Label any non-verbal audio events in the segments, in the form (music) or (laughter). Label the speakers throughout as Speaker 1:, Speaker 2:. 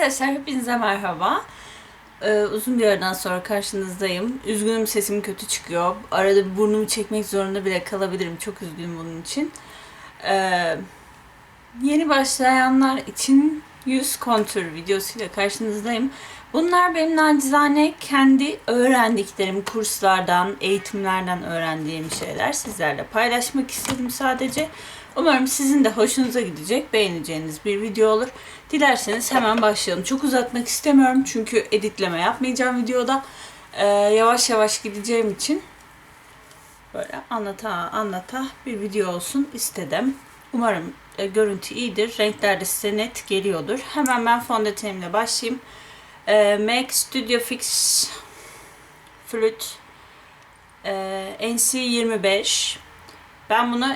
Speaker 1: Arkadaşlar hepinize merhaba. Ee, uzun bir aradan sonra karşınızdayım. Üzgünüm sesim kötü çıkıyor. Arada bir burnumu çekmek zorunda bile kalabilirim. Çok üzgünüm bunun için. Ee, yeni başlayanlar için yüz kontür videosuyla karşınızdayım. Bunlar benim nacizane kendi öğrendiklerim, kurslardan, eğitimlerden öğrendiğim şeyler sizlerle paylaşmak istedim sadece. Umarım sizin de hoşunuza gidecek, beğeneceğiniz bir video olur. Dilerseniz hemen başlayalım. Çok uzatmak istemiyorum çünkü editleme yapmayacağım videoda. Ee, yavaş yavaş gideceğim için böyle anlata anlata bir video olsun istedim. Umarım e, görüntü iyidir. Renkler de size net geliyordur. Hemen ben fondötenimle başlayayım. E, MAC Studio Fix Flute e, NC25 ben bunu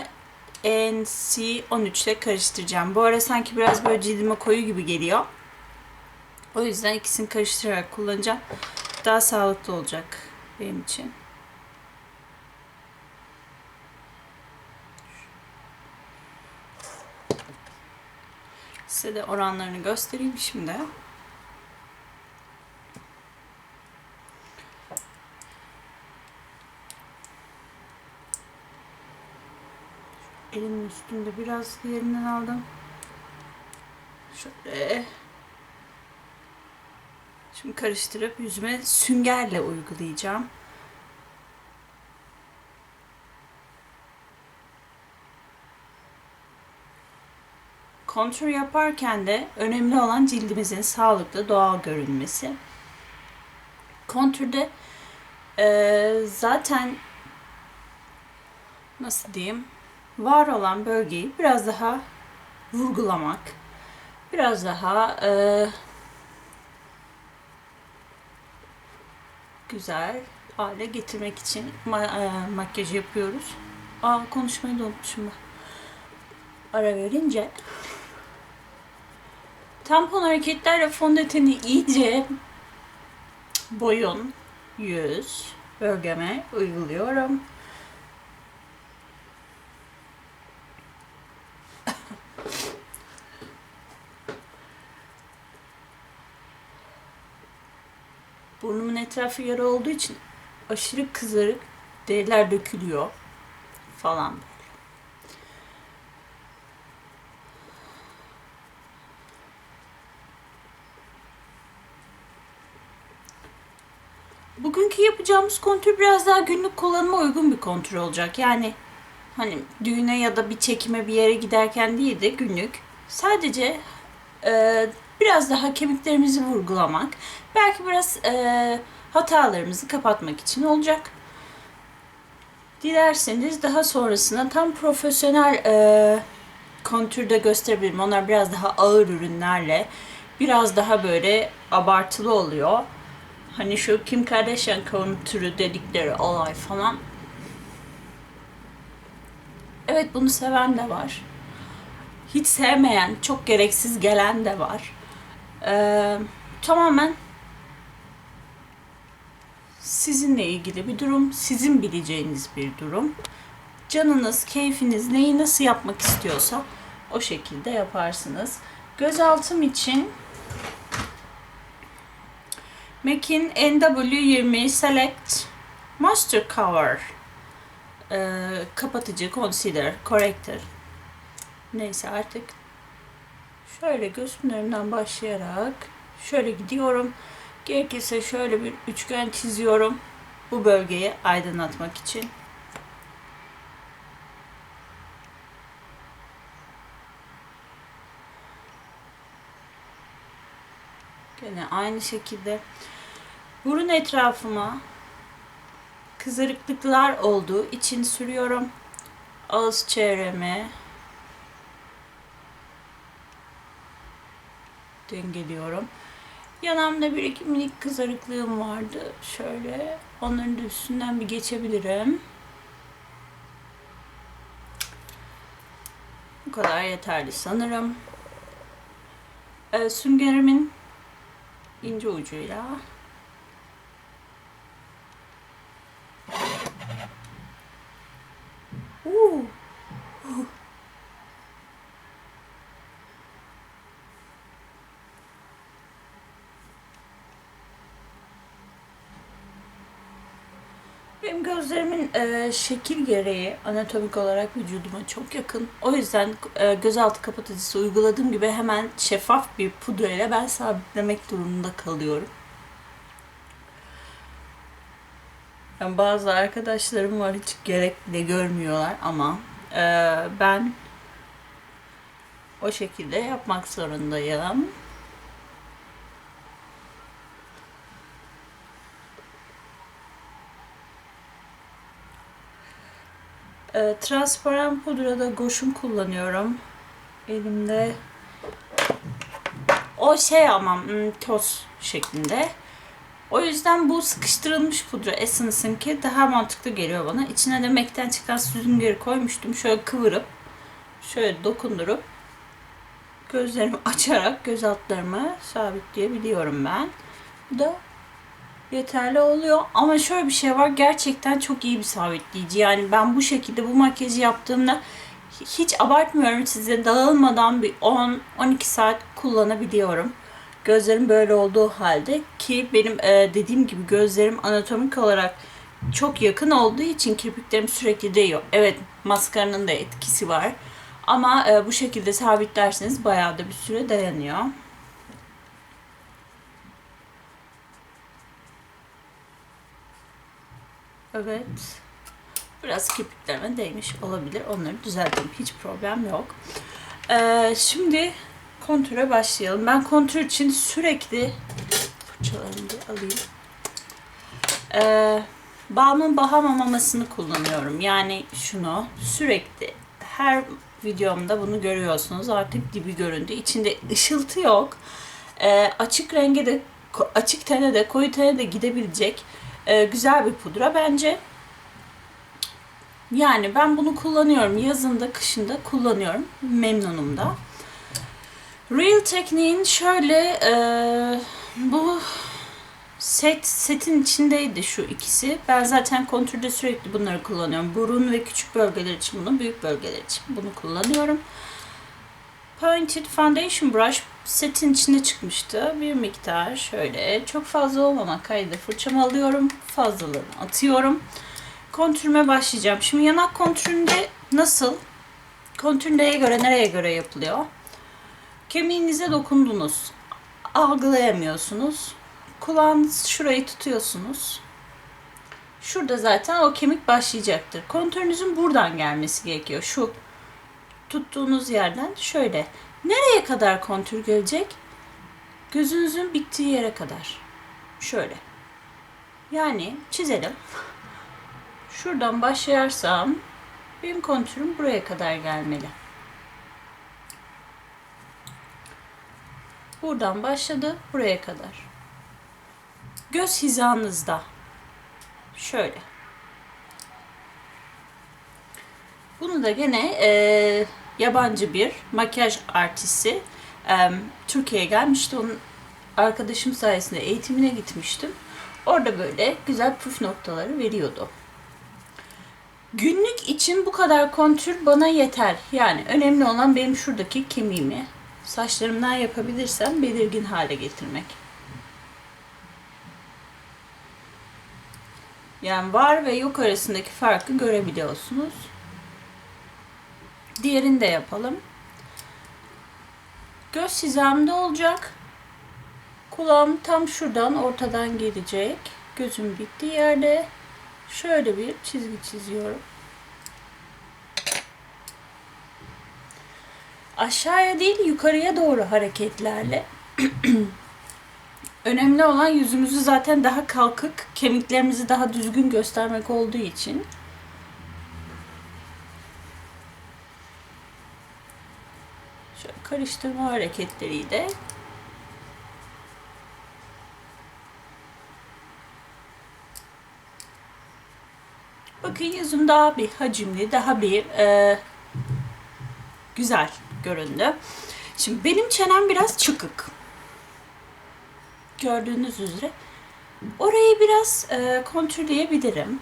Speaker 1: NC13 ile karıştıracağım. Bu ara sanki biraz böyle cildime koyu gibi geliyor. O yüzden ikisini karıştırarak kullanacağım. Daha sağlıklı olacak benim için. Size de oranlarını göstereyim şimdi. Üstünde biraz diğerinden aldım. Şöyle. Şimdi karıştırıp yüzüme süngerle uygulayacağım. Kontür yaparken de önemli olan cildimizin sağlıklı, doğal görünmesi. Kontürde e, zaten nasıl diyeyim var olan bölgeyi biraz daha vurgulamak, biraz daha e, güzel hale getirmek için ma- e, makyaj yapıyoruz. Aa konuşmayı da unutmuşum ben. Ara verince tampon hareketlerle fondöteni iyice boyun, yüz bölgeme uyguluyorum. Burnumun etrafı yara olduğu için aşırı kızarık deriler dökülüyor falan böyle. Bugünkü yapacağımız kontür biraz daha günlük kullanıma uygun bir kontür olacak. Yani hani düğüne ya da bir çekime bir yere giderken değil de günlük sadece e, biraz daha kemiklerimizi vurgulamak, belki biraz e, hatalarımızı kapatmak için olacak. Dilerseniz daha sonrasında tam profesyonel e, kontürde gösterebilirim. Onlar biraz daha ağır ürünlerle, biraz daha böyle abartılı oluyor. Hani şu Kim Kardashian kontürü dedikleri olay falan. Evet bunu seven de var. Hiç sevmeyen, çok gereksiz gelen de var. Ee, tamamen sizinle ilgili bir durum, sizin bileceğiniz bir durum. Canınız, keyfiniz neyi nasıl yapmak istiyorsa o şekilde yaparsınız. Gözaltım için MAC'in NW20 Select Master Cover ee, kapatıcı, concealer, corrector neyse artık şöyle göz pınarından başlayarak şöyle gidiyorum. Gerekirse şöyle bir üçgen çiziyorum. Bu bölgeyi aydınlatmak için. Gene aynı şekilde burun etrafıma kızarıklıklar olduğu için sürüyorum. Ağız çevreme dengeliyorum. Yanamda bir iki minik kızarıklığım vardı. Şöyle onların da üstünden bir geçebilirim. Bu kadar yeterli sanırım. Ee, süngerimin ince ucuyla Gözlerimin e, şekil gereği anatomik olarak vücuduma çok yakın. O yüzden e, gözaltı kapatıcısı uyguladığım gibi hemen şeffaf bir pudra ile ben sabitlemek durumunda kalıyorum. Yani bazı arkadaşlarım var hiç gerek bile görmüyorlar ama e, ben o şekilde yapmak zorundayım. E, transparan pudrada goşun kullanıyorum. Elimde o şey ama hmm, toz şeklinde. O yüzden bu sıkıştırılmış pudra Essence'ınki daha mantıklı geliyor bana. İçine de MAC'ten çıkan süzüngeri koymuştum. Şöyle kıvırıp, şöyle dokundurup gözlerimi (laughs) açarak göz altlarımı sabitleyebiliyorum ben. Bu da yeterli oluyor. Ama şöyle bir şey var. Gerçekten çok iyi bir sabitleyici. Yani ben bu şekilde bu makyajı yaptığımda hiç abartmıyorum size dağılmadan bir 10-12 saat kullanabiliyorum. Gözlerim böyle olduğu halde ki benim e, dediğim gibi gözlerim anatomik olarak çok yakın olduğu için kirpiklerim sürekli değiyor. Evet maskaranın da etkisi var. Ama e, bu şekilde sabitlerseniz bayağı da bir süre dayanıyor. Evet. Biraz kirpiklerime değmiş olabilir. Onları düzelteyim. Hiç problem yok. Ee, şimdi kontüre başlayalım. Ben kontür için sürekli fırçalarımı alayım. Ee, Balmın Bahama mamasını kullanıyorum. Yani şunu sürekli her videomda bunu görüyorsunuz. Artık dibi göründü. İçinde ışıltı yok. Ee, açık renge de açık tene de koyu tene de gidebilecek e, güzel bir pudra bence. Yani ben bunu kullanıyorum. Yazında, kışında kullanıyorum. Memnunum da. Real Technique'in şöyle e, bu set setin içindeydi şu ikisi. Ben zaten kontürde sürekli bunları kullanıyorum. Burun ve küçük bölgeler için bunu, büyük bölgeler için bunu kullanıyorum. Pointed Foundation Brush setin içinde çıkmıştı. Bir miktar şöyle çok fazla olmamak kaydıyla fırçamı alıyorum. Fazlalığını atıyorum. Kontürüme başlayacağım. Şimdi yanak kontüründe nasıl? Kontür neye göre nereye göre yapılıyor? Kemiğinize dokundunuz. Algılayamıyorsunuz. Kulağınız şurayı tutuyorsunuz. Şurada zaten o kemik başlayacaktır. Kontürünüzün buradan gelmesi gerekiyor. Şu tuttuğunuz yerden şöyle. Nereye kadar kontür gelecek? Gözünüzün bittiği yere kadar. Şöyle. Yani çizelim. Şuradan başlayarsam benim kontürüm buraya kadar gelmeli. Buradan başladı buraya kadar. Göz hizanızda. Şöyle. Bunu da gene e, yabancı bir makyaj artisti Türkiye'ye gelmişti. Onun arkadaşım sayesinde eğitimine gitmiştim. Orada böyle güzel püf noktaları veriyordu. Günlük için bu kadar kontür bana yeter. Yani önemli olan benim şuradaki kemiğimi saçlarımdan yapabilirsem belirgin hale getirmek. Yani var ve yok arasındaki farkı görebiliyorsunuz. Diğerini de yapalım. Göz hizamda olacak. Kulağım tam şuradan ortadan gelecek. Gözüm bittiği yerde şöyle bir çizgi çiziyorum. Aşağıya değil yukarıya doğru hareketlerle. (clears throat) Önemli olan yüzümüzü zaten daha kalkık, kemiklerimizi daha düzgün göstermek olduğu için karıştırma hareketleriyle Bakın yüzüm daha bir hacimli, daha bir e, güzel göründü. Şimdi benim çenem biraz çıkık. Gördüğünüz üzere. Orayı biraz e, kontürleyebilirim.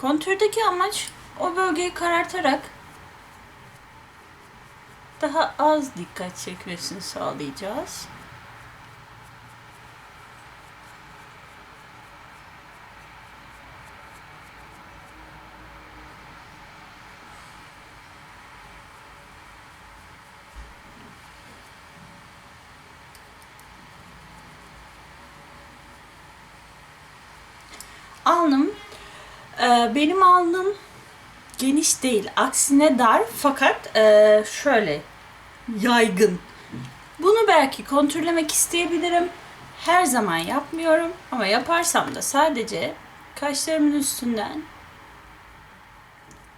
Speaker 1: Kontürdeki amaç o bölgeyi karartarak daha az dikkat çekmesini sağlayacağız. alnım e, benim alnım geniş değil. Aksine dar fakat e, şöyle yaygın. Bunu belki kontrollemek isteyebilirim. Her zaman yapmıyorum ama yaparsam da sadece kaşlarımın üstünden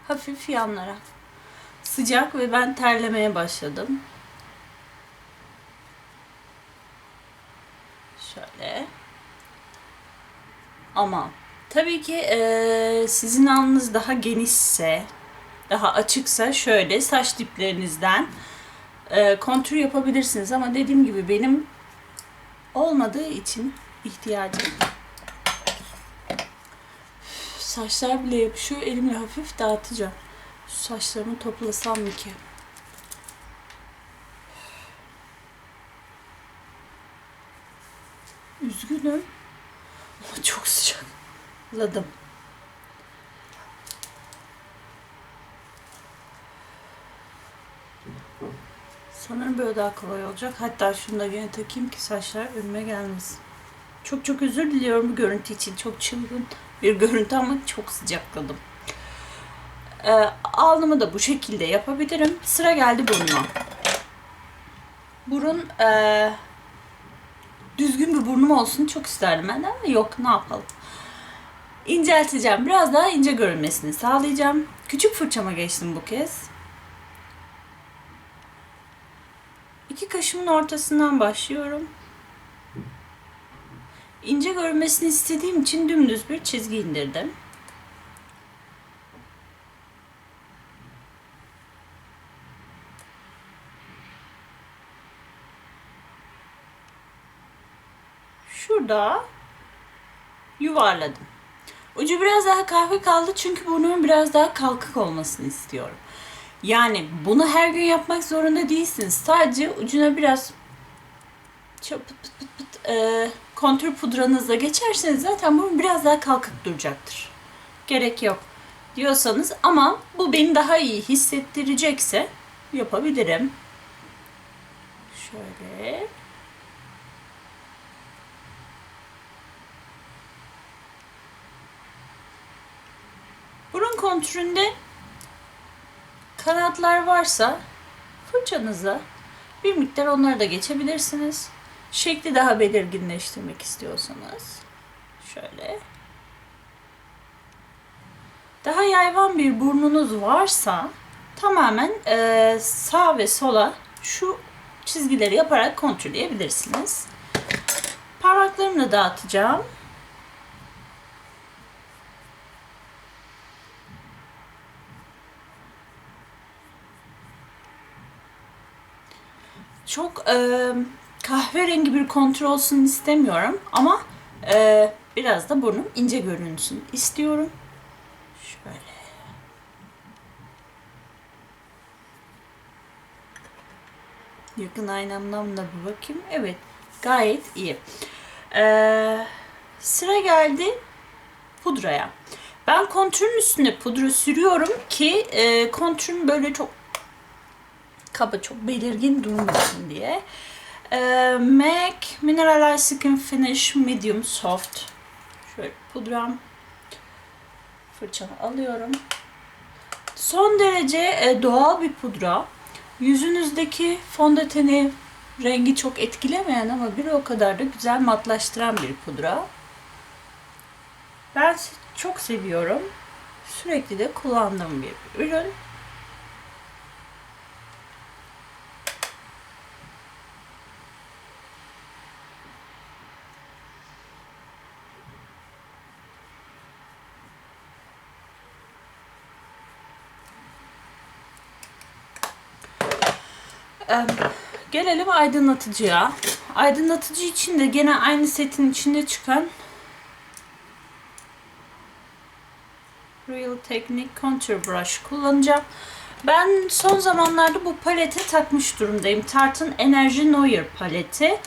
Speaker 1: hafif yanlara. Sıcak ve ben terlemeye başladım. Şöyle. Ama tabii ki eee, sizin alnınız daha genişse, daha açıksa şöyle saç diplerinizden eee kontür yapabilirsiniz. Ama dediğim gibi benim olmadığı için ihtiyacım. Saçlar bile yapışıyor. Elimle hafif dağıtacağım. Şu saçlarımı toplasam mı ki? Üzgünüm. Ama çok sıcakladım. Sanırım böyle daha kolay olacak. Hatta şunu da yine takayım ki saçlar önüme gelmesin. Çok çok özür diliyorum bu görüntü için. Çok çılgın bir görüntü ama çok sıcakladım. Ee, alnımı da bu şekilde yapabilirim. Sıra geldi burnuma. Burun ee, düzgün bir burnum olsun çok isterdim ben ama yok ne yapalım. İncelteceğim. Biraz daha ince görünmesini sağlayacağım. Küçük fırçama geçtim bu kez. İki kaşımın ortasından başlıyorum. İnce görünmesini istediğim için dümdüz bir çizgi indirdim. Şurada yuvarladım. Ucu biraz daha kahve kaldı çünkü burnumun biraz daha kalkık olmasını istiyorum. Yani bunu her gün yapmak zorunda değilsiniz. Sadece ucuna biraz pıt pıt pıt pıt e, kontür pudranızla geçerseniz zaten burun biraz daha kalkık duracaktır. Gerek yok diyorsanız ama bu beni daha iyi hissettirecekse yapabilirim. Şöyle. Burun kontüründe kanatlar varsa fırçanıza bir miktar onları da geçebilirsiniz. Şekli daha belirginleştirmek istiyorsanız şöyle. Daha yayvan bir burnunuz varsa tamamen e, sağ ve sola şu çizgileri yaparak kontrolleyebilirsiniz. Parmaklarımla dağıtacağım. Çok e, kahverengi bir kontrol olsun istemiyorum ama e, biraz da burnum ince görünsün istiyorum. Şöyle. Yakın aynamdan da bir bakayım. Evet, gayet iyi. Ee, sıra geldi pudraya. Ben kontürün üstüne pudra sürüyorum ki e, kontürüm böyle çok kaba çok belirgin durmasın diye. Ee, MAC Mineralized Skin Finish Medium Soft. Şöyle pudram. Fırçamı alıyorum. Son derece e, doğal bir pudra. Yüzünüzdeki fondöteni rengi çok etkilemeyen ama bir o kadar da güzel matlaştıran bir pudra. Ben çok seviyorum. Sürekli de kullandığım bir ürün. Gelelim aydınlatıcıya. Aydınlatıcı için de gene aynı setin içinde çıkan Real Technique Contour Brush kullanacağım. Ben son zamanlarda bu palete takmış durumdayım. Tarte'ın Energy Noir paleti.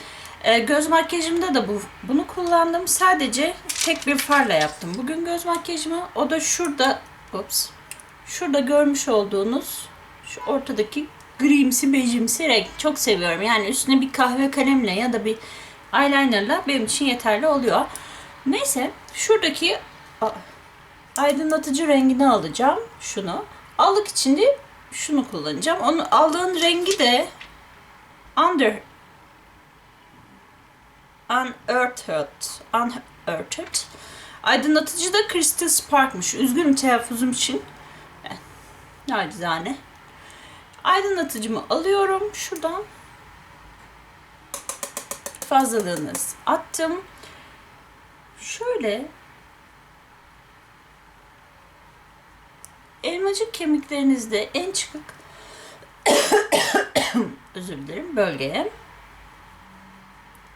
Speaker 1: Ee, göz makyajımda da bu bunu kullandım. Sadece tek bir farla yaptım. Bugün göz makyajımı o da şurada ups, şurada görmüş olduğunuz şu ortadaki grimsi bejimsi renk. Çok seviyorum. Yani üstüne bir kahve kalemle ya da bir eyelinerla benim için yeterli oluyor. Neyse şuradaki aydınlatıcı rengini alacağım. Şunu. Allık içinde şunu kullanacağım. Onu aldığın rengi de under unearthed unearthed aydınlatıcı da Crystal Spark'mış. Üzgünüm telaffuzum için. Eh, Nacizane. Aydınlatıcımı alıyorum şuradan. Fazlalığınız attım. Şöyle elmacık kemiklerinizde en çıkık (coughs) özür dilerim bölgeye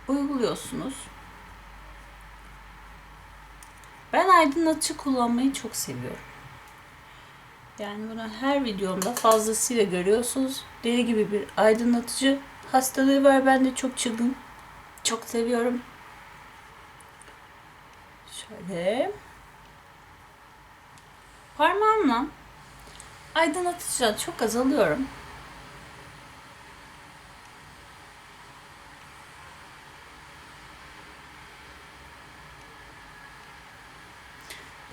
Speaker 1: uyguluyorsunuz. Ben aydınlatıcı kullanmayı çok seviyorum. Yani bunu her videomda fazlasıyla görüyorsunuz. Deli gibi bir aydınlatıcı hastalığı var. Ben de çok çılgın. Çok seviyorum. Şöyle. Parmağımla aydınlatıcıdan çok az alıyorum.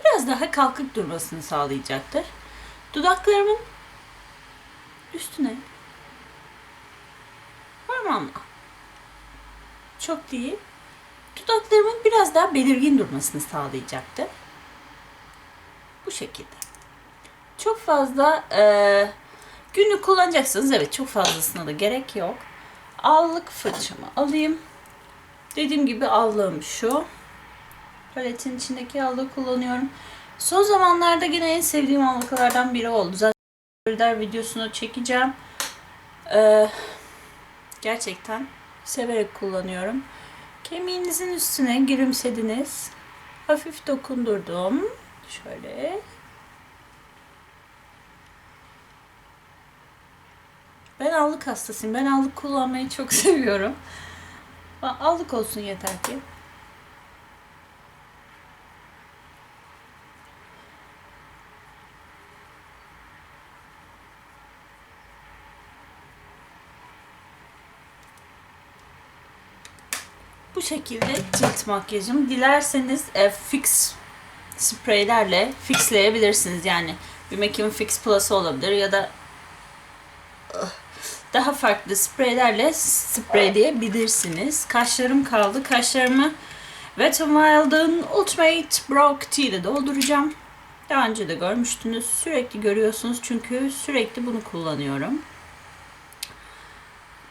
Speaker 1: Biraz daha kalkık durmasını sağlayacaktır. Dudaklarımın üstüne parmağımla çok değil dudaklarımın biraz daha belirgin durmasını sağlayacaktır. Bu şekilde. Çok fazla e, günlük kullanacaksınız. Evet çok fazlasına da gerek yok. Allık fırçamı alayım. Dediğim gibi allığım şu. Paletin içindeki allığı kullanıyorum. Son zamanlarda yine en sevdiğim allıklardan biri oldu. Zaten videosunu çekeceğim. Ee, gerçekten severek kullanıyorum. Kemiğinizin üstüne gülümsediniz. Hafif dokundurdum. Şöyle. Ben allık hastasıyım. Ben allık kullanmayı çok (laughs) seviyorum. Allık olsun yeter ki. Şekilde cilt makyajım. Dilerseniz e, fix spreylerle fixleyebilirsiniz. Yani bir Make'in Fix Plus'ı olabilir ya da daha farklı spreylerle spreyleyebilirsiniz. Kaşlarım kaldı. Kaşlarımı Wet n Wild'ın Ultimate Brow Tea ile dolduracağım. Daha önce de görmüştünüz. Sürekli görüyorsunuz çünkü sürekli bunu kullanıyorum.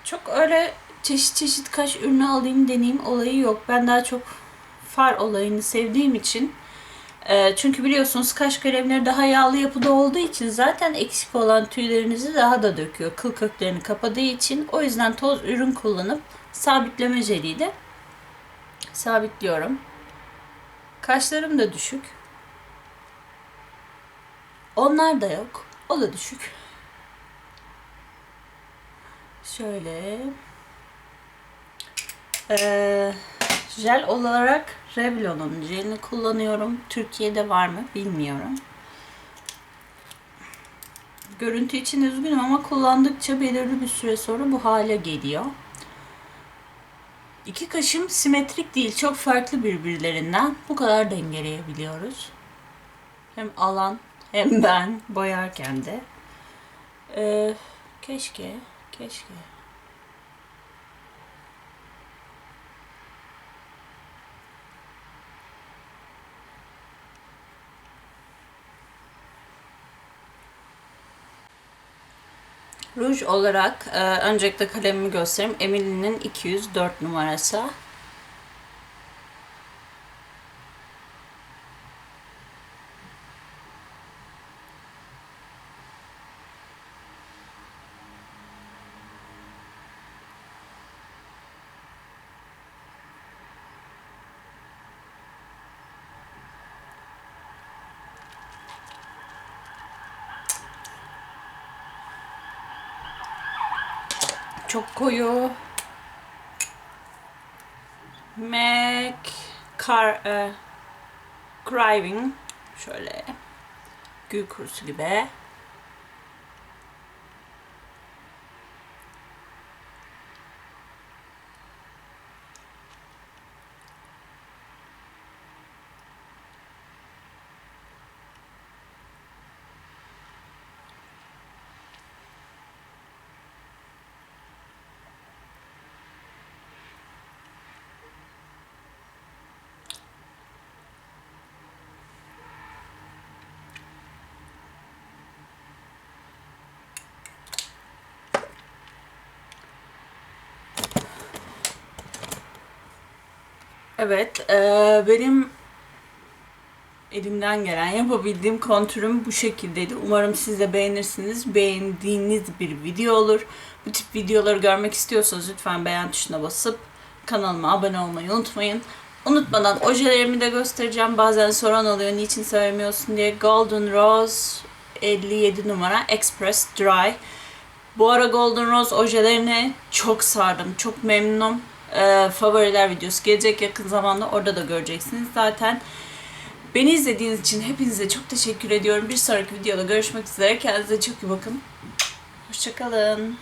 Speaker 1: Çok öyle çeşit çeşit kaş ürünü alayım deneyeyim olayı yok. Ben daha çok far olayını sevdiğim için e, çünkü biliyorsunuz kaş kalemleri daha yağlı yapıda olduğu için zaten eksik olan tüylerinizi daha da döküyor. Kıl köklerini kapadığı için. O yüzden toz ürün kullanıp sabitleme jeliyle sabitliyorum. Kaşlarım da düşük. Onlar da yok. O da düşük. Şöyle. Ee, jel olarak Revlon'un jelini kullanıyorum. Türkiye'de var mı bilmiyorum. Görüntü için üzgünüm ama kullandıkça belirli bir süre sonra bu hale geliyor. İki kaşım simetrik değil, çok farklı birbirlerinden. Bu kadar dengeleyebiliyoruz. Hem alan hem ben boyarken de. Ee, keşke, keşke. Ruj olarak e, öncelikle kalemimi göstereyim. Emily'nin 204 numarası. Çok koyu. Mac Car e, Driving şöyle gül kurusu gibi. Evet, eee, benim elimden gelen yapabildiğim kontürüm bu şekildeydi. Umarım siz de beğenirsiniz. Beğendiğiniz bir video olur. Bu tip videoları görmek istiyorsanız lütfen beğen tuşuna basıp kanalıma abone olmayı unutmayın. Unutmadan ojelerimi de göstereceğim. Bazen soran oluyor niçin söylemiyorsun diye. Golden Rose 57 numara Express Dry. Bu ara Golden Rose ojelerine çok sardım. Çok memnunum. Ee, favoriler videosu gelecek yakın zamanda. Orada da göreceksiniz zaten. Beni izlediğiniz için hepinize çok teşekkür ediyorum. Bir sonraki videoda görüşmek üzere. Kendinize çok iyi bakın. Hoşçakalın.